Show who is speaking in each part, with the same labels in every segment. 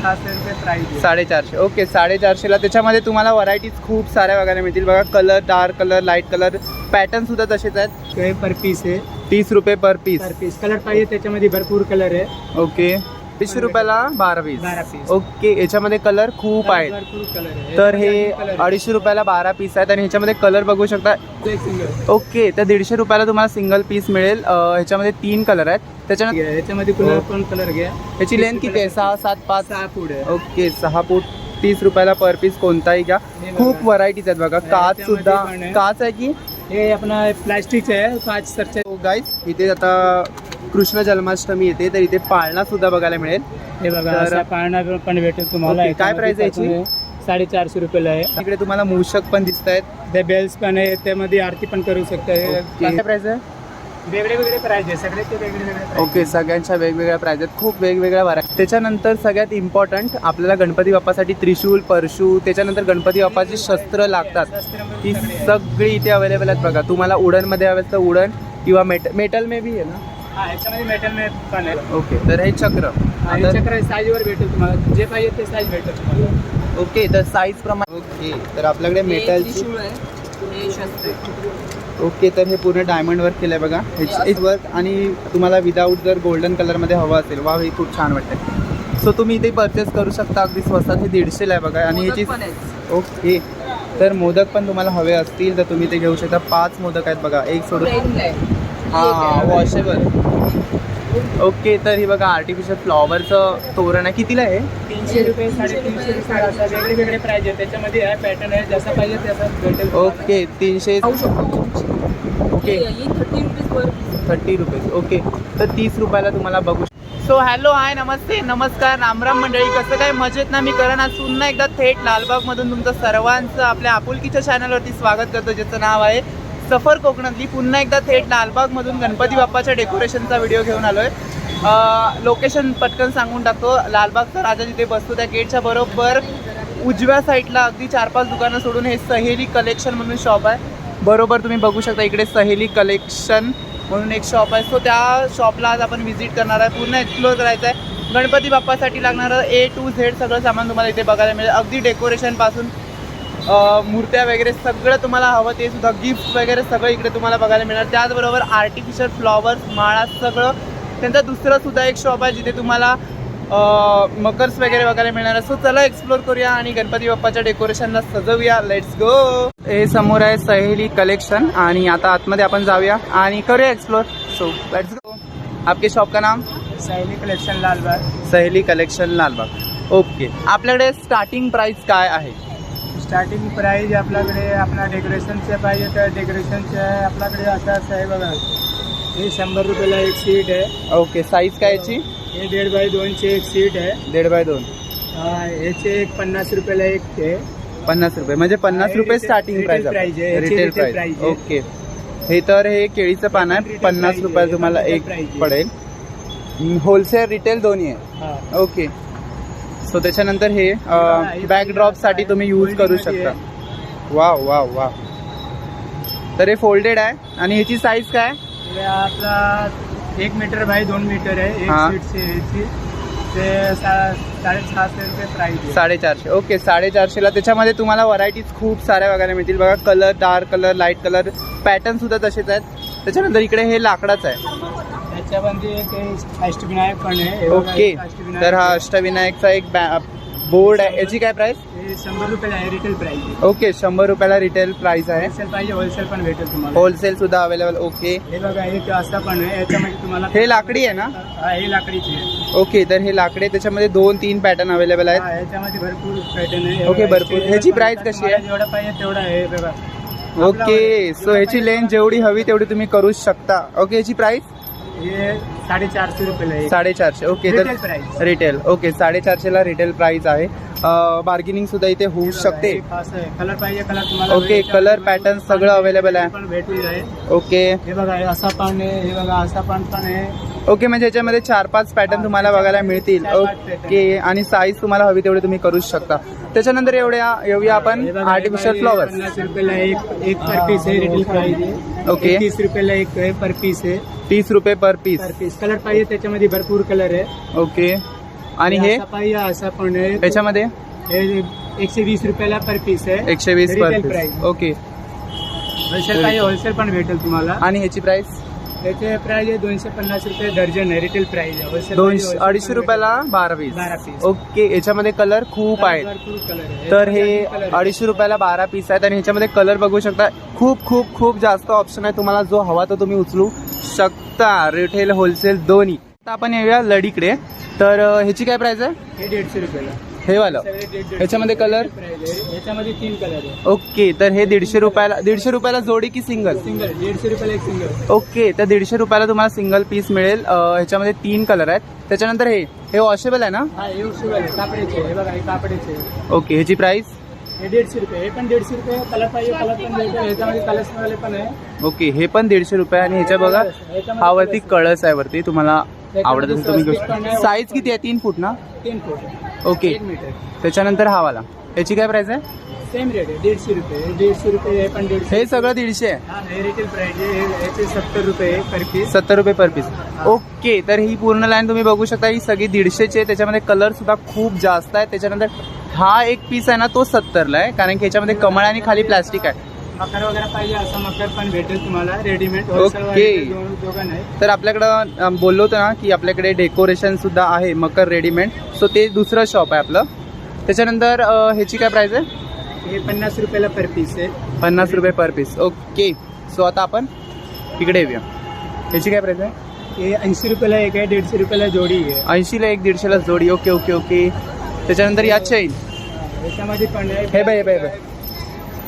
Speaker 1: Price आहे.
Speaker 2: साडेचारशे. Okay साडेचारशेला त्याच्यामध्ये तुम्हाला व्हरायटीज खूप साऱ्या बघायला मिळतील. बघा colour dark colour light colour pattern सुद्धा तसेच आहेत.
Speaker 1: पर पीस आहे.
Speaker 2: तीस रुपये per piece
Speaker 1: per piece colour पाहिजे त्याच्यामध्ये भरपूर कलर आहे.
Speaker 2: ओके वीसशे रुपयाला बारा पीस. ओके याच्यामध्ये कलर खूप आहेत.
Speaker 1: भरपूर कलर आहे
Speaker 2: तर हे. अडीचशे रुपयाला बारा पीस आहेत आणि ह्याच्यामध्ये कलर बघू शकता.
Speaker 1: तो एक सिंगल
Speaker 2: ओके तर दीडशे रुपयाला तुम्हाला सिंगल पीस मिळेल. अं, ह्याच्यामध्ये तीन कलर आहेत. त्याच्यानंतर
Speaker 1: याच्यामध्ये कलर पण कलर घ्या.
Speaker 2: ह्याची लेंथ किती आहे? सहा सात पाच?
Speaker 1: सहा फूड आहे.
Speaker 2: ओके सहा फूट तीस रुपयाला पर पीस कोणताही घ्या.
Speaker 1: हे बघा.
Speaker 2: खूप व्हरायटीज आहेत बघा. काच सुद्धा
Speaker 1: पण आहे.
Speaker 2: काच आहे की?
Speaker 1: हे आपला प्लास्टिकचं आहे पाच सरचे.
Speaker 2: गाईस इथे आता कृष्ण जन्माष्टमी येते तर इथे पाळणा सुद्धा बघायला मिळेल.
Speaker 1: हे बघा
Speaker 2: तर-
Speaker 1: असा पाळणा पण भेटेल तुम्हाला.
Speaker 2: ओके, काय price आहे
Speaker 1: याच्यामध्ये साडेचारशे रुपयाला आहे.
Speaker 2: इकडे तुम्हाला मूषक पण दिसत आहेत
Speaker 1: ते बेल्स पण आहे त्यामध्ये आरती पण करू शकता. हे
Speaker 2: काय प्राइस आहे?
Speaker 1: वेगळे वेगळे प्राइस आहे सगळ्याचे वेगळे
Speaker 2: ओके सगळ्यांच्या वेगवेगळ्या प्राइस आहेत. खूप वेगवेगळ्या व्हरायटी त्याच्यानंतर सगळ्यात इम्पॉर्टंट आपल्याला गणपती बाप्पासाठी त्रिशूल परशू त्याच्यानंतर गणपती बाप्पाची शस्त्र लागतात. ती.
Speaker 1: सगळी
Speaker 2: इथे अवेलेबल आहेत बघा. तुम्हाला उडनमध्ये हवे तर उडन किंवा मेट मेटल मे बी आहे ना?
Speaker 1: हा याच्यामध्ये मेटल मे पण आहे.
Speaker 2: ओके तर हे चक्र. आता-
Speaker 1: चक्र साईजवर भेटेल तुम्हाला. जे पाहिजे ते साईज भेटेल तुम्हाला.
Speaker 2: ओके तर साईज प्रमाणे ओके तर आपल्याकडे मेटलची ओके तर हे पूर्ण डायमंड वर्क केलं आहे बघा हेच वर्क आणि तुम्हाला विदाऊट जर गोल्डन कलरमध्ये हवं असेल वा हे खूप छान वाटतं सो तुम्ही इथे परचेस करू शकता. अगदी स्वस्तात हे दीडशेला आहे बघा. आणि ह्याची ओके तर मोदक पण तुम्हाला हवे असतील तर तुम्ही ते घेऊ शकता. पाच मोदक आहेत बघा. एक सोडून हां वॉशेबल ओके तर ही बघा आर्टिफिशियल फ्लॉवरचं तोरण आहे. कितीला आहे?
Speaker 1: तीनशे रुपये साडेतीनशे रुपये असं वेगळे वेगळे प्राइस आहे. त्याच्यामध्ये आहे पॅटर्न आहे जसं पाहिजे तसं भेटेल.
Speaker 2: ओके तीनशे okay.
Speaker 3: Thirty rupees per
Speaker 2: thirty rupees. Okay तर तीस रुपयाला तुम्हाला बघू सो हॅलो हाय नमस्ते नमस्कार रामराम मंडळी. कसं काय मजेत ना? मी करण आज पुन्हा एकदा थेट लालबागमधून तुमचं सर्वांचं आपल्या आपुलकीच्या चॅनलवरती स्वागत करतो ज्याचं नाव आहे सफर कोकणातली पुन्हा एकदा थेट लालबागमधून गणपती बाप्पाच्या डेकोरेशनचा व्हिडिओ घेऊन आलो आहे लोकेशन पटकन सांगून टाकतो. लालबागचा राजा जिथे बसतो त्या गेटच्या बरोबर उजव्या साईडला अगदी चार पाच दुकानं सोडून हे सहेली कलेक्शन म्हणून शॉप आहे. बरोबर तुम्ही बघू शकता इकडे सहेली कलेक्शन म्हणून एक शॉप आहे. सो त्या शॉपला आज आपण व्हिजिट करणार आहे. पूर्ण एक्सप्लोर करायचं आहे गणपती बाप्पासाठी लागणारं ए टू झेड सगळं सामान तुम्हाला इथे बघायला मिळेल. अगदी डेकोरेशनपासून मूर्त्या वगैरे सगळं तुम्हाला हवं ते सुद्धा. गिफ्ट वगैरे सगळं इकडे तुम्हाला बघायला मिळणार. त्याचबरोबर आर्टिफिशियल फ्लॉवर्स माळा सगळं. त्यांचं दुसरं सुद्धा एक शॉप आहे जिथे तुम्हाला मकर्स वगैरे बघायला मिळणार आहे. सो चला एक्सप्लोर करूया आणि गणपती बाप्पाच्या डेकोरेशनला सजवूया. लेट्स गो हे समोर आहे सहेली कलेक्शन आणि आता आतमध्ये आपण जाऊया आणि करूया एक्सप्लोर सो लेट्स गो आपके शॉप का नाम?
Speaker 1: Sayali collection Lalbaug
Speaker 2: Saheli collection Lalbaug okay आपल्याकडे स्टार्टिंग प्राइस काय आहे?
Speaker 1: स्टार्टिंग प्राईज आपल्याकडे आपला डेकोरेशनचे पाहिजे तर डेकोरेशनचे आहे आपल्याकडे असं असं आहे बघा हे शंभर रुपयाला एक सीट आहे
Speaker 2: ओके साईज काय याची
Speaker 1: हे दीड बाय दोनचे एक सीट आहे
Speaker 2: दीड बाय दोन
Speaker 1: हा, याचे एक पन्नास रुपयाला एक आहे
Speaker 2: पन्नास रुपये म्हणजे पन्नास रुपये स्टार्टिंग प्राइस
Speaker 1: आहे.
Speaker 2: Retail price. ओके हे तर हे केळीचं पान आहे पन्नास रुपये. तुम्हाला एक. पडेल होलसेल रिटेल दोन्ही आहे. ओके सो त्याच्यानंतर हे
Speaker 1: हे
Speaker 2: बॅकड्रॉपसाठी तुम्ही यूज करू शकता. वा वा वा तर हे फोल्डेड आहे. आणि ह्याची साईज काय?
Speaker 1: आपला एक मीटर बाय दोन मीटर आहे.
Speaker 2: साडेचारशे. ओके साडेचारशेला त्याच्यामध्ये तुम्हाला व्हरायटीज खूप साऱ्या बघायला मिळतील. बघा colour dark colour light colour pattern सुद्धा तसेच आहेत. त्याच्यानंतर इकडे हे लाकडाच आहे.
Speaker 1: त्याच्यामध्ये एक हे अष्टविनायक पण आहे.
Speaker 2: ओके. तर हा. अष्टविनायकचा एक बोर्ड आहे. याची काय प्राइस
Speaker 1: शंभर रुपयाला आहे रिटेल आहे.
Speaker 2: ओके शंभर रुपयाला रिटेल प्राइस आहे.
Speaker 1: होलसेल पाहिजे होलसेल पण भेटेल तुम्हाला.
Speaker 2: होलसेल सुद्धा अवेलेबल ओके.
Speaker 1: हे बघा एक असं पण आहे. याच्यामध्ये तुम्हाला
Speaker 2: हे लाकडी आहे ना?
Speaker 1: हा लाकडीची आहे.
Speaker 2: ओके तर हे लाकडे त्याच्यामध्ये दोन तीन पॅटर्न अवेलेबल आहेत.
Speaker 1: याच्यामध्ये भरपूर पॅटर्न आहे.
Speaker 2: ओके, भरपूर.
Speaker 1: याचे
Speaker 2: ह्याची
Speaker 1: आता
Speaker 2: कशी आहे?
Speaker 1: जेवढं पाहिजे तेवढं आहे बघा.
Speaker 2: ओके सो ह्याची लेंथ जेवढी हवी तेवढी तुम्ही करू शकता. ओके याची प्राइस
Speaker 1: हे साडेचारशे रुपयाला आहे
Speaker 2: साडेचारशे ओके
Speaker 1: रिटेल
Speaker 2: तर रिटेल ओके साडेचारशेला रिटेल प्राइस आहे. बार्गेनिंग सुद्धा इथे होऊ शकते.
Speaker 1: कलर पाहिजे कलर तुम्हाला
Speaker 2: ओके,
Speaker 1: पण
Speaker 2: pattern सगळं available आहे.
Speaker 1: भेटून जाईल.
Speaker 2: ओके.
Speaker 1: हे बघा असा पण आहे हे बघा असा पण पण आहे.
Speaker 2: ओके म्हणजे याच्यामध्ये चार पाच पॅटर्न तुम्हाला बघायला मिळतील. ओके आणि साईज तुम्हाला हवी तेवढी तुम्ही करू शकता. त्याच्यानंतर एवढ्या येऊया आपण आर्टिफिशियल फ्लॉवर्स
Speaker 1: पन्नास रुपयाला एक पर पीस आहे रिटेल प्राइस
Speaker 2: ओके.
Speaker 1: तीस रुपयाला एक पर पीस आहे.
Speaker 2: तीस रुपये per piece.
Speaker 1: Per piece colour पाहिजे त्याच्यामध्ये भरपूर कलर आहे.
Speaker 2: ओके. आणि हे?
Speaker 1: पाहिजे असा पण आहे.
Speaker 2: याच्यामध्ये
Speaker 1: हे एकशे वीस रुपयाला पर पीस आहे.
Speaker 2: एकशे वीस पर पीस. ओके.
Speaker 1: होलसेल पाहिजे होलसेल पण भेटेल तुम्हाला.
Speaker 2: आणि ह्याची प्राइस
Speaker 1: त्याचे प्राइस आहे दोनशे पन्नास रुपये दर्जन आहे रिटेल प्राइस आहे.
Speaker 2: दोनशे अडीचशे रुपयाला बारा पीस
Speaker 1: बारा piece.
Speaker 2: ओके याच्यामध्ये कलर खूप आहेत. तर हे अडीचशे रुपयाला बारा पीस आहेत आणि ह्याच्यामध्ये कलर बघू शकता खूप खूप खूप जास्त ऑप्शन आहे. तुम्हाला जो हवा तो तुम्ही उचलू शकता. रिटेल होलसेल दोन्ही. आता आपण येऊया लडीकडे तर अं, ह्याची काय प्राइस आहे?
Speaker 1: हे दीडशे रुपयाला.
Speaker 2: हे वालं.
Speaker 1: सगळे दीड- दीडशे
Speaker 2: याच्यामध्ये
Speaker 1: रुपये
Speaker 2: color?
Speaker 1: price आहे. याच्यामध्ये तीन कलर आहे.
Speaker 2: ओके तर हे दीडशे रुपयाला दीडशे रुपयाला जोडी की सिंगल
Speaker 1: सिंगल दीडशे रुपयाला एक सिंगल
Speaker 2: ओके तर दीडशे रुपयाला तुम्हाला सिंगल पीस मिळेल. ह्याच्यामध्ये तीन कलर आहेत. त्याच्यानंतर हे हे वॉशेबल आहे ना?
Speaker 1: हा हे शिवाय आहे, कापडेचे हे बघा हे कापडेचे.
Speaker 2: ओके ह्याची प्राइस
Speaker 1: हे दीडशे रुपये हे पण दीडशे रुपये. कलर पाहिजे कलर पण भेटेल ह्याच्यामध्ये कलर्स वाले पण आहे.
Speaker 2: ओके हे पण दीडशे रुपये आणि ह्याच्या बघा हा वरती कळस आहे वरती. तुम्हाला आवडत असेल तुम्ही घेऊ साईज किती आहे? तीन फूट ना?
Speaker 1: तीन फूट.
Speaker 2: ओके त्याच्यानंतर हा वाला. याची काय प्राइस आहे?
Speaker 1: सेम रेट आहे. दीडशे रुपये. दीडशे रुपये पण दीडशे.
Speaker 2: हे सगळं दीडशे आहे.
Speaker 1: हा हे रिटेल प्राइस हे- याचे सत्तर रुपये पर पीस
Speaker 2: सत्तर रुपये पर पीस ओके तर ही पूर्ण लाईन तुम्ही बघू शकता. ही सगळी दीडशेची आहे. त्याच्यामध्ये कलर सुद्धा खूप जास्त आहे. त्याच्यानंतर हा एक पीस आहे ना तो सत्तरला आहे. कारण की याच्यामध्ये कमळ आणि खाली प्लास्टिक आहे.
Speaker 1: मकर वगैरे पाहिजे असं मकर पण भेटेल तुम्हाला. Readymade
Speaker 2: okay.
Speaker 1: दोघं नाही.
Speaker 2: तर आपल्याकडं बोललो होतो ना की आपल्याकडे डेकोरेशन सुद्धा आहे मकर रेडीमेड सो ते दुसरं शॉप आहे आपलं. त्याच्यानंतर ह्याची काय प्राइस आहे?
Speaker 1: हे पन्नास रुपयाला पर पीस आहे.
Speaker 2: पन्नास रुपये पर पीस ओके सो आता आपण इकडे येऊया. ह्याची काय प्राइस आहे?
Speaker 1: हे ऐंशी रुपयाला एक आहे दीडशे रुपयाला जोडी आहे.
Speaker 2: ऐंशीला एक दीडशेला जोडी. ओके ओके ओके त्याच्यानंतर या चैन
Speaker 1: याच्यामध्ये पण आहे.
Speaker 2: हे बाय हे बाय बाय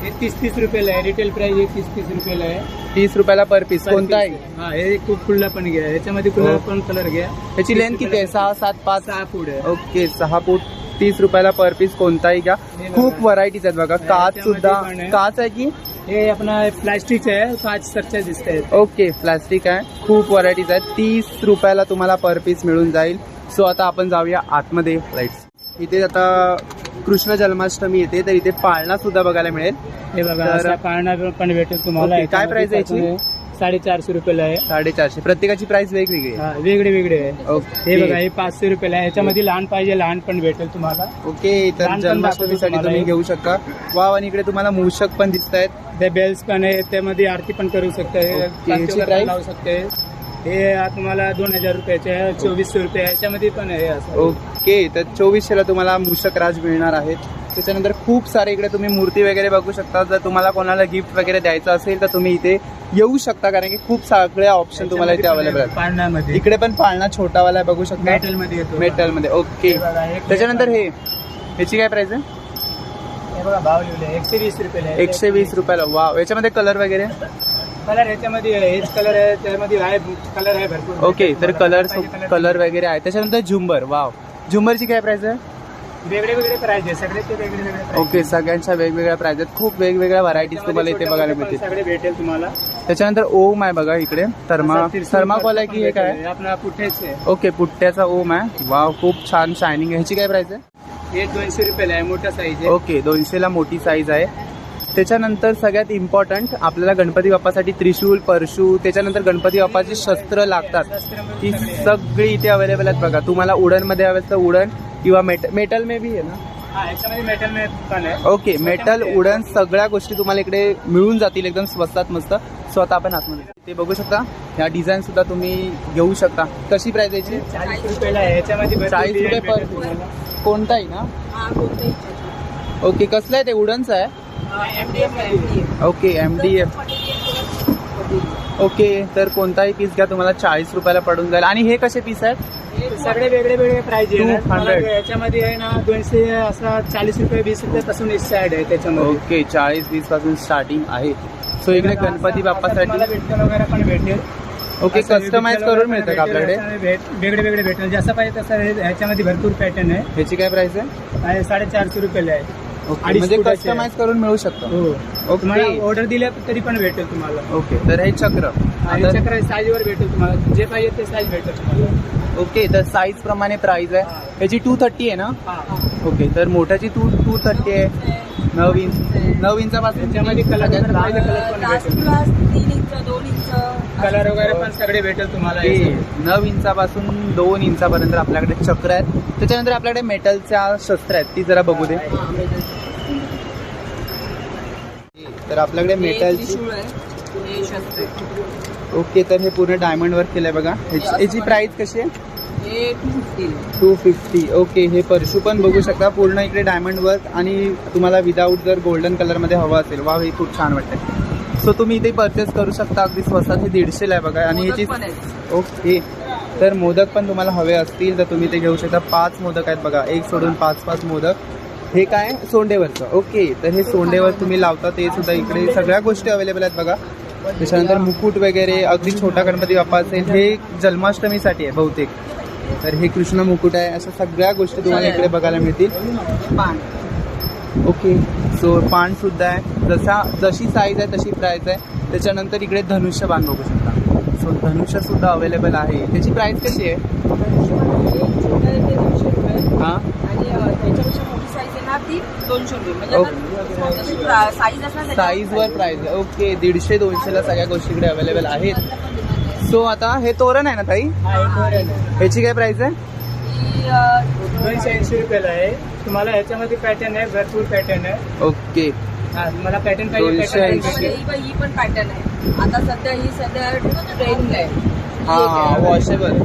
Speaker 1: हे तीस तीस रुपयाला आहे. रिटेल प्राइस हे तीस तीस रुपयाला आहे.
Speaker 2: तीस रुपयाला पर पीस कोणता आहे?
Speaker 1: हा हे खूप खुल्ला पण घ्या. याच्यामध्ये खुल्ला
Speaker 2: हो.
Speaker 1: पण कलर घ्या.
Speaker 2: ह्याची लेंथ किती आहे? सहा सात पाच?
Speaker 1: सहा फूट आहे.
Speaker 2: ओके सहा फूट. तीस रुपयाला पर पीस कोणताही घ्या. खूप व्हरायटीज आहेत बघा. काच सुद्धा. काच आहे की?
Speaker 1: हे आपला प्लास्टिक आहे. काच सरच्या दिसत आहेत.
Speaker 2: ओके प्लास्टिक आहे. खूप व्हरायटीज आहेत. तीस रुपयाला तुम्हाला पर पीस मिळून जाईल. सो आता आपण जाऊया आतमध्ये. लाईट्स इथे आता कृष्ण जन्माष्टमी येते तर इथे पाळणा सुद्धा बघायला मिळेल.
Speaker 1: हे बघा
Speaker 2: तर-
Speaker 1: असा पाळणा पण भेटेल तुम्हाला.
Speaker 2: ओके, काय price आहे
Speaker 1: याच्यामध्ये? साडेचारशे रुपयाला आहे.
Speaker 2: साडेचारशे. प्रत्येकाची प्राइस वेगवेगळी आहे.
Speaker 1: हा, वेगळे वेगळे आहे. हे बघा हे पाचशे रुपयाला आहे. याच्यामध्ये लहान पाहिजे लहान पण भेटेल तुम्हाला.
Speaker 2: ओके तर
Speaker 1: लहान पण
Speaker 2: जन्माष्टमीसाठी
Speaker 1: दाखवतो
Speaker 2: तुम्ही
Speaker 1: तुम्हाला
Speaker 2: घेऊ शकता. वाव आणि इकडे तुम्हाला मूषक पण दिसत आहेत
Speaker 1: ते बेल्स पण आहे त्यामध्ये आरती पण करू शकते.
Speaker 2: ओके, याची?
Speaker 1: लावू शकते. हे तुम्हाला दोन हजार रुपयाचे आहे चोवीसशे रुपये आहे. याच्यामध्ये पण आहे असं.
Speaker 2: ओके तर चोवीसशेला तुम्हाला मूषक राज मिळणार आहेत त्याच्यानंतर खूप सारे इकडे तुम्ही मूर्ती वगैरे बघू शकता. जर तुम्हाला कोणाला गिफ्ट वगैरे द्यायचं असेल तर तुम्ही इथे येऊ शकता कारण की खूप सगळे ऑप्शन तुम्हाला इथे अवेलेबल
Speaker 1: आहे,
Speaker 2: आहेत.
Speaker 1: पाळण्यामध्ये.
Speaker 2: इकडे पण पाळणा छोटावाला आहे बघू शकता.
Speaker 1: मेटलमध्ये येतो.
Speaker 2: मेटलमध्ये ओके.
Speaker 1: हे बघा, एक-
Speaker 2: त्याच्यानंतर हे ह्याची काय प्राइस आहे?
Speaker 1: हे बघा भाव लिहिले एकशे वीस रुपयाला आहे.
Speaker 2: एकशे वीस रुपयाला वा याच्यामध्ये कलर वगैरे?
Speaker 1: कलर याच्यामध्ये हेच कलर आहे त्यामध्ये आहे कलर आहे भरपूर.
Speaker 2: ओके तर कलर कलर वगैरे आहे. त्याच्यानंतर झुंबर वाव झुंबरची काय प्राइस आहे?
Speaker 1: वेगळे वेगळे प्राइस आहे सगळे ते वेगळे वेगळे price
Speaker 2: ओके सगळ्यांच्या वेगवेगळ्या प्राइस आहेत. खूप वेगवेगळ्या व्हरायटीज तुम्हाला इथे बघायला मिळतील.
Speaker 1: सगळे भेटेल तुम्हाला.
Speaker 2: त्याच्यानंतर ओम आहे बघा इकडे. थर्मा थर्माकॉल आहे की हे काय?
Speaker 1: आपला आहे.
Speaker 2: ओके पुट्ट्याचा ओम आहे. वाव खूप छान शायनिंग आहे. ह्याची काय प्राइस आहे?
Speaker 1: हे दोनशे रुपयाला आहे मोठा साईज आहे.
Speaker 2: ओके दोनशेला मोठी साईज आहे. त्याच्यानंतर सगळ्यात इम्पॉर्टंट आपल्याला गणपती बाप्पासाठी त्रिशूल परशू त्याच्यानंतर गणपती बाप्पाची शस्त्र लागतात. ती सगळी इथे अवेलेबल आहेत बघा. तुम्हाला उडनमध्ये हवे तर उडन किंवा मेट मेटल मे बी आहे ना?
Speaker 1: हा मेटल
Speaker 2: ओके मेटल उडन सगळ्या गोष्टी तुम्हाला इकडे मिळून जातील एकदम स्वस्तात मस्त. सो आता आपण आतमध्ये ते बघू शकता. ह्या डिझाईन सुद्धा तुम्ही घेऊ शकता. कशी प्राइस याची?
Speaker 1: चाळीस रुपयाला आहे. याच्यामध्ये भरपूर
Speaker 2: 40 रुपये पर. कोणताही ना?
Speaker 3: हा.
Speaker 2: ओके कसलं आहे ते? उडनचं आहे? Okay M D F okay तर कोणताही पीस घ्या तुम्हाला चाळीस रुपयाला पडून जाईल. आणि हे कसे पीस आहेत?
Speaker 1: सगळे वेगळे वेगळे प्राइस आहे ना.
Speaker 2: 200.
Speaker 1: तुम्हाला याच्यामध्ये आहे ना दोनशे असा चाळीस रुपये वीस रुपये पासून साईड आहे त्याच्यामध्ये.
Speaker 2: ओके चाळीस वीसपासून स्टार्टिंग आहे. सो इकडे गणपती बाप्पासाठी
Speaker 1: भेटल वगैरे पण भेटेल.
Speaker 2: ओके कस्टमाइज करून मिळतं का आपल्याकडे?
Speaker 1: वेगळे वेगळे भेटेल. जसं पाहिजे तसं ह्याच्यामध्ये भरपूर पॅटर्न आहे.
Speaker 2: ह्याची काय प्राइस आहे?
Speaker 1: आहे साडेचारशे रुपयाला आहे.
Speaker 2: ओके
Speaker 1: अडीच
Speaker 2: म्हणजे
Speaker 1: फुटाचे.
Speaker 2: कस्टमाइज करून मिळू शकतं.
Speaker 1: हो.
Speaker 2: ओके.
Speaker 1: तुम्हाला ऑर्डर दिल्या तरी पण भेटेल तुम्हाला.
Speaker 2: ओके तर हे चक्र.
Speaker 1: आणि
Speaker 2: आता-
Speaker 1: चक्र साईजवर भेटेल तुम्हाला. जे पाहिजे ते साईज भेटेल तुम्हाला.
Speaker 2: ओके तर साईज प्रमाणे प्राइस आहे. ह्याची टू थर्टी आहे ना?
Speaker 1: हा.
Speaker 2: ओके तर मोठ्याची टू टू थर्टी आहे. नऊ इंच नऊ इंचापासून
Speaker 1: त्याच्यामध्ये कलर
Speaker 2: सगळ्यात लहान
Speaker 1: कलर पण
Speaker 3: लास्ट
Speaker 1: भेटेल
Speaker 3: क्लास तीन इंच दोन इंच
Speaker 1: कलर वगैरे पण सगळे भेटेल तुम्हाला
Speaker 2: ओके नऊ इंचापासून दोन इंचापर्यंत आपल्याकडे चक्र आहेत. त्याच्यानंतर आपल्याकडे मेटलच्या शस्त्र आहेत. ती जरा बघू दे. तर आपल्याकडे
Speaker 3: हे
Speaker 2: मेटलची
Speaker 3: हे आहे.
Speaker 2: ओके तर हे पूर्ण डायमंड वर्क केलंय बघा. याची प्राइस कशी आहे?
Speaker 3: हे टू फिफ्टी
Speaker 2: ओके हे परशू पण बघू शकता. पूर्ण इकडे डायमंड वर्क आणि तुम्हाला विदाऊट जर गोल्डन कलरमध्ये हवं असेल. वा हे खूप छान वाटतंय. सो तुम्ही इथे परचेस करू शकता. अगदी स्वस्तात हे दीडशेला आहे बघा. आणि ह्याची ओके. तर मोदक पण तुम्हाला हवे असतील तर तुम्ही ते घेऊ शकता. पाच मोदक आहेत बघा. एक सोडून पाच पाच मोदक. हे काय? सोंडेवरचं. ओके. तर हे सोंडेवर तुम्ही लावता. ते सुद्धा इकडे सगळ्या गोष्टी अवेलेबल आहेत बघा. त्याच्यानंतर मुकुट वगैरे अगदी छोटा गणपती बाप्पा असेल हे जन्माष्टमीसाठी आहे बहुतेक. तर हे कृष्ण मुकुट आहे. अशा सगळ्या गोष्टी तुम्हाला इकडे बघायला मिळतील. ओके सो पान सुद्धा आहे. जसा जशी साईज आहे तशी प्राइस आहे. त्याच्यानंतर इकडे धनुष्य बाण बघू शकता. सो धनुष्य सुद्धा अवेलेबल आहे. त्याची प्राइस कशी आहे? हां? साईजवर प्राइस आहे. ओके दीडशे दोनशेला सगळ्या गोष्टी इकडे अवेलेबल आहेत. सो आता हे तोरण आहे ना ताई. ह्याची काय प्राइस आहे?
Speaker 1: दोनशे ऐंशी रुपयाला आहे. तुम्हाला ह्याच्यामध्ये पॅटर्न आहे भरपूर पॅटर्न आहे.
Speaker 2: ओके.
Speaker 1: हा तुम्हाला पॅटर्न पाहिजे
Speaker 2: दोनशे
Speaker 1: pattern
Speaker 2: ऐंशी.
Speaker 3: त्याच्यामध्ये ही पण- ही पण पॅटर्न आहे. आता सध्या ही सध्या ट्रेंड आहे. ही
Speaker 2: हा. वॉशेबल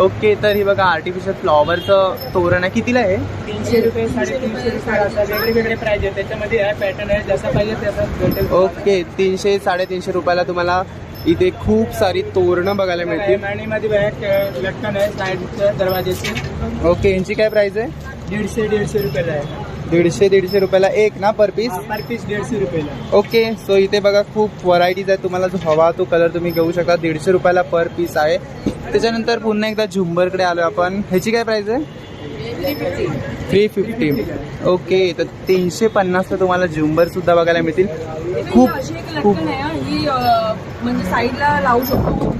Speaker 2: ओके तर ही बघा आर्टिफिशियल फ्लॉवरचं तोरण आहे. कितीला आहे?
Speaker 1: तीनशे रुपये साडेतीनशे रुपये असं वेगळे वेगळे प्राइस आहे. त्याच्यामध्ये आहे पॅटर्न आहे. जसा पाहिजे तसा भेटेल
Speaker 2: ओके तीनशे साडेतीनशे रुपयाला तुम्हाला इथे खूप सारी तोरणं बघायला मिळतील.
Speaker 1: आणि मध्ये बॅग लटकन आहे साईडच्या दरवाजेची.
Speaker 2: ओके यांची काय प्राइस आहे?
Speaker 1: दीडशे दीडशे रुपयाला आहे.
Speaker 2: दीडशे दीडशे रुपयाला एक ना पर पीस
Speaker 1: पर पीस दीडशे रुपयाला.
Speaker 2: ओके सो इथे बघा खूप व्हरायटीज आहेत. तुम्हाला जो हवा तो कलर तुम्ही घेऊ शकता. दीडशे रुपयाला पर पीस आहे. त्याच्यानंतर पुन्हा एकदा झुंबरकडे आलो आपण. ह्याची काय प्राइस आहे? थ्री फिफ्टी ओके तर तीनशे पन्नासला तुम्हाला झुंबर सुद्धा बघायला मिळतील. खूप खूप.
Speaker 3: म्हणजे साईडला लावू शकतो.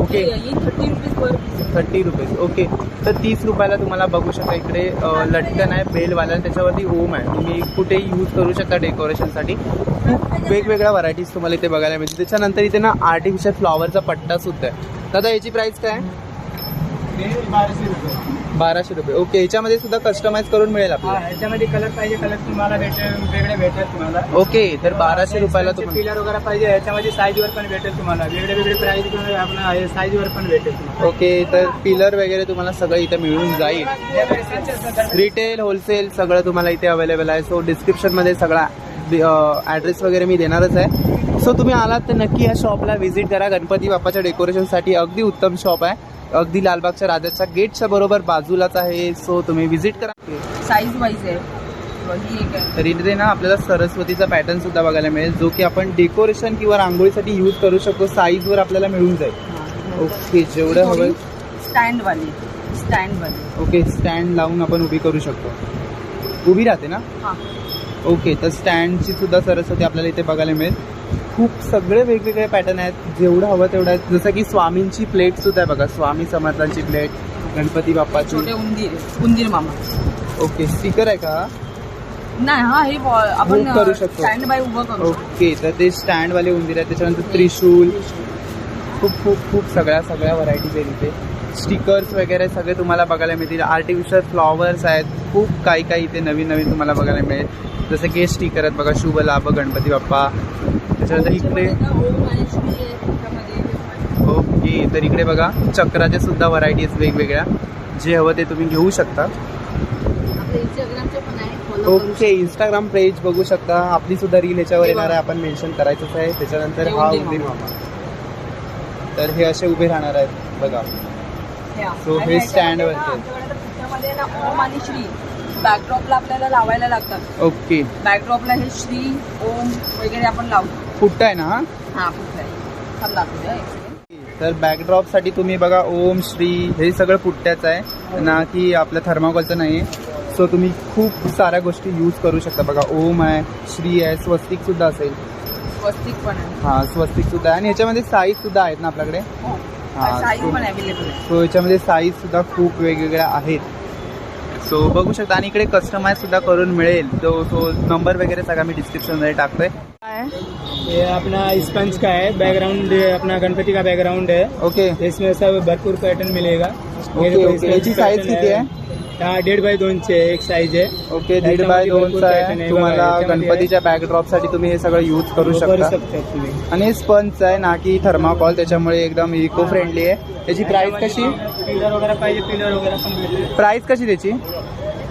Speaker 2: Okay.
Speaker 3: Thirty rupees per
Speaker 2: thirty rupees okay. तर तीस रुपयाला तुम्हाला बघू शकता इकडे लटकन आहे बेलवाला त्याच्यावरती ओम आहे. तुम्ही कुठे यूज करू शकता डेकोरेशनसाठी खूप वेगवेगळ्या व्हरायटीज तुम्हाला इथे बघायला मिळतील. त्याच्यानंतर इथे ना आर्टिफिशियल फ्लॉवरचा पट्टा सुद्धा आहे. दादा याची प्राइस काय? आहे?
Speaker 1: बाराशे रुपये.
Speaker 2: ओके याच्यामध्ये सुद्धा कस्टमाइज करून मिळेल आपल्याला.
Speaker 1: ह्याच्यामध्ये कलर पाहिजे कलर तुम्हाला भेटेल वेगळे भेटेल तुम्हाला.
Speaker 2: ओके तर बाराशे रुपयाला तुम्हाला
Speaker 1: पिलर वगैरे पाहिजे ह्याच्यामध्ये साईजवर पण भेटेल तुम्हाला. वेगळे वेगळे प्राइस पण आपण साईजवर पण भेटेल तुम्हाला.
Speaker 2: ओके तर पिलर वगैरे तुम्हाला सगळं इथे मिळून जाईल. रिटेल होलसेल सगळं तुम्हाला इथे अवेलेबल आहे. सो डिस्क्रिप्शनमध्ये सगळा ॲड्रेस वगैरे मी देणारच आहे. सो तुम्ही आलात तर नक्की या शॉपला व्हिजिट करा. गणपती बाप्पाच्या डेकोरेशनसाठी अगदी उत्तम शॉप आहे. अगदी लालबागच्या राजाच्या गेटच्या बरोबर बाजूलाच आहे सो तुम्ही व्हिजिट करा.
Speaker 3: साईज वाईज आहे.
Speaker 2: तर ना आपल्याला सरस्वतीचा पॅटर्न सुद्धा बघायला मिळेल जो की आपण डेकोरेशन किंवा रांगोळीसाठी यूज करू शकतो साईजवर आपल्याला मिळून जाईल. ओके जेवढं हवं
Speaker 3: स्टँड वाली स्टँड वाली
Speaker 2: ओके स्टँड लावून आपण उभी करू शकतो. उभी राहते ना?
Speaker 3: हा.
Speaker 2: ओके तर स्टँडची सुद्धा सरस्वती आपल्याला इथे बघायला मिळेल. खूप सगळे वेगवेगळे पॅटर्न आहेत जेवढं हवं तेवढं आहे जसं की स्वामींची प्लेट सुद्धा आहे बघा स्वामी समर्थांची प्लेट गणपती बाप्पाची.
Speaker 3: उंदीर उंदीर मामा.
Speaker 2: ओके स्टिकर आहे का?
Speaker 3: नाही हा हे आपण
Speaker 2: करू शकतो.
Speaker 3: स्टँड बाय उभं करू.
Speaker 2: ओके तर ते स्टँडवाले उंदीर आहेत त्याच्यानंतर त्रिशूल. खूप खूप खूप सगळ्या सगळ्या व्हरायटीज आहेत इथे. स्टिकर्स वगैरे सगळे तुम्हाला बघायला मिळतील. आर्टिफिशियल फ्लॉवर्स आहेत. खूप काही काही इथे नवीन नवीन तुम्हाला बघायला मिळेल. जसं की स्टिकर आहेत बघा शुभ लाभ गणपती बाप्पा. त्याच्यानंतर इकडे
Speaker 3: आहे त्याच्यामध्ये.
Speaker 2: ओके तर इकडे बघा चक्राच्या सुद्धा व्हरायटीज वेगवेगळ्या. जे हवं ते तुम्ही घेऊ शकता. ओके इंस्टाग्राम पेज बघू शकता. आपली सुद्धा रील ह्याच्यावर येणार आहे आपण मेन्शन करायचंच आहे. त्याच्यानंतर
Speaker 3: हे
Speaker 2: हा
Speaker 3: उंदीर
Speaker 2: मामा. तर हे असे उभे राहणार आहेत बघा.
Speaker 3: आणि
Speaker 2: हे वरती.
Speaker 3: ओम आणि श्री बॅकड्रॉपला आपल्याला लावायला लागतात.
Speaker 2: ओके
Speaker 3: बॅकड्रॉपला हे श्री ओम वगैरे आपण लावतो
Speaker 2: कुठं आहे ना? हा
Speaker 3: हा आहे.
Speaker 2: तर बॅकड्रॉपसाठी तुम्ही बघा ओम श्री हे सगळं पुट्ट्याचं आहे? ना की आपल्या थर्माकोलचं नाही आहे सो तुम्ही खूप साऱ्या गोष्टी यूज करू शकता. बघा ओम आहे श्री आहे स्वस्तिक सुद्धा असेल.
Speaker 3: स्वस्तिक पण आहे.
Speaker 2: हां स्वस्तिक सुद्धा आहे. आणि ह्याच्यामध्ये साईज सुद्धा आहेत ना आपल्याकडे?
Speaker 3: हा, साईज
Speaker 2: so-
Speaker 3: पण अवेलेबल आहे.
Speaker 2: सो याच्यामध्ये साईज सुद्धा खूप वेगवेगळ्या आहेत. सो बघू शकता आणि इकडे कस्टमाइज सुद्धा करून मिळेल. तो तो नंबर वगैरे सगळा मी डिस्क्रिप्शनमध्ये टाकतोय. काय? आहे?
Speaker 1: ये अपना स्पंज का है बैकग्राउंड अपना गणपति का बैकग्राउंड है
Speaker 2: ओके
Speaker 1: इसमें सब भरपूर पैटर्न मिलेगा.
Speaker 2: Okay, okay.
Speaker 1: इसका
Speaker 2: याची
Speaker 1: pattern
Speaker 2: किती आहे?
Speaker 1: हा दीड बाय दोनचे एक साईज आहे.
Speaker 2: ओके दीड बाय दोनचा
Speaker 1: pattern
Speaker 2: आहे. तुम्हाला गणपतीच्या बॅकड्रॉपसाठी तुम्ही हे सगळं यूज करू
Speaker 1: करू
Speaker 2: शकता.
Speaker 1: शकता तुम्ही.
Speaker 2: आणि हे स्पंज आहे ना की थर्माकॉल त्याच्यामुळे एकदम इको फ्रेंडली आहे. त्याची प्राइस कशी?
Speaker 1: पिलर वगैरे पाहिजे पिलर वगैरे पण भेटेल
Speaker 2: प्राइस कशी त्याची?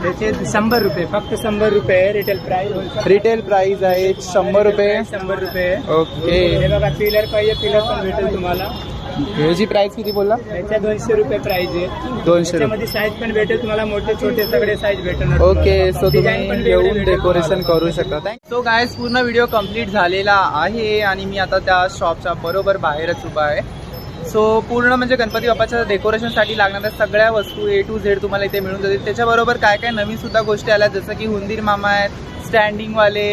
Speaker 1: त्याचे शंभर रुपये फक्त शंभर रुपये रिटेल प्राइस
Speaker 2: रिटेल प्राइस आहे शंभर रुपये.
Speaker 1: शंभर रुपये.
Speaker 2: ओके
Speaker 1: हे बघा पिलर पाहिजे पिलर पण भेटेल तुम्हाला.
Speaker 2: ह्याची प्राइस किती बोलला?
Speaker 1: याच्या दोनशे रुपये प्राइस आहे.
Speaker 2: दोनशे रुपये.
Speaker 1: साईज पण भेटेल तुम्हाला मोठे छोटे सगळे साईज भेटणार.
Speaker 2: ओके सो तुम्ही येऊन
Speaker 1: भेटेल
Speaker 2: डेकोरेशन. करू शकता. सो गायस पूर्ण व्हिडिओ कंप्लीट झालेला आहे आणि मी आता त्या शॉपच्या बरोबर बाहेरच उभा आहे. सो पूर्ण म्हणजे गणपती बाप्पाच्या डेकोरेशनसाठी लागणाऱ्या सगळ्या वस्तू ए टू झेड तुम्हाला इथे मिळून जातील. त्याच्याबरोबर काय काय नवीन सुद्धा गोष्टी आल्या जसं की हुंदीर मामा आहेत स्टँडिंगवाले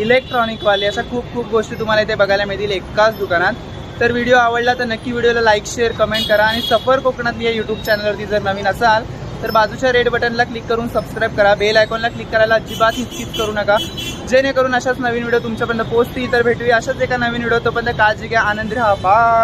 Speaker 2: इलेक्ट्रॉनिकवाले अशा खूप खूप गोष्टी तुम्हाला इथे बघायला मिळतील एकाच दुकानात. तर व्हिडिओ आवडला तर नक्की व्हिडिओला लाईक शेअर कमेंट करा आणि सफर कोकणातली या यूट्यूब चॅनलवरती जर नवीन असाल तर बाजूच्या रेड बटनला क्लिक करून सबस्क्राईब करा. बेल आयकॉनला क्लिक करायला अजिबात निश्चित करू नका. जेणेकरून अशाच नवीन व्हिडिओ तुमच्यापर्यंत पोहोचतील. तर भेटूया अशाच एका नवीन व्हिडिओ तोपर्यंत काळजी घ्या. आनंदी राहा. बाय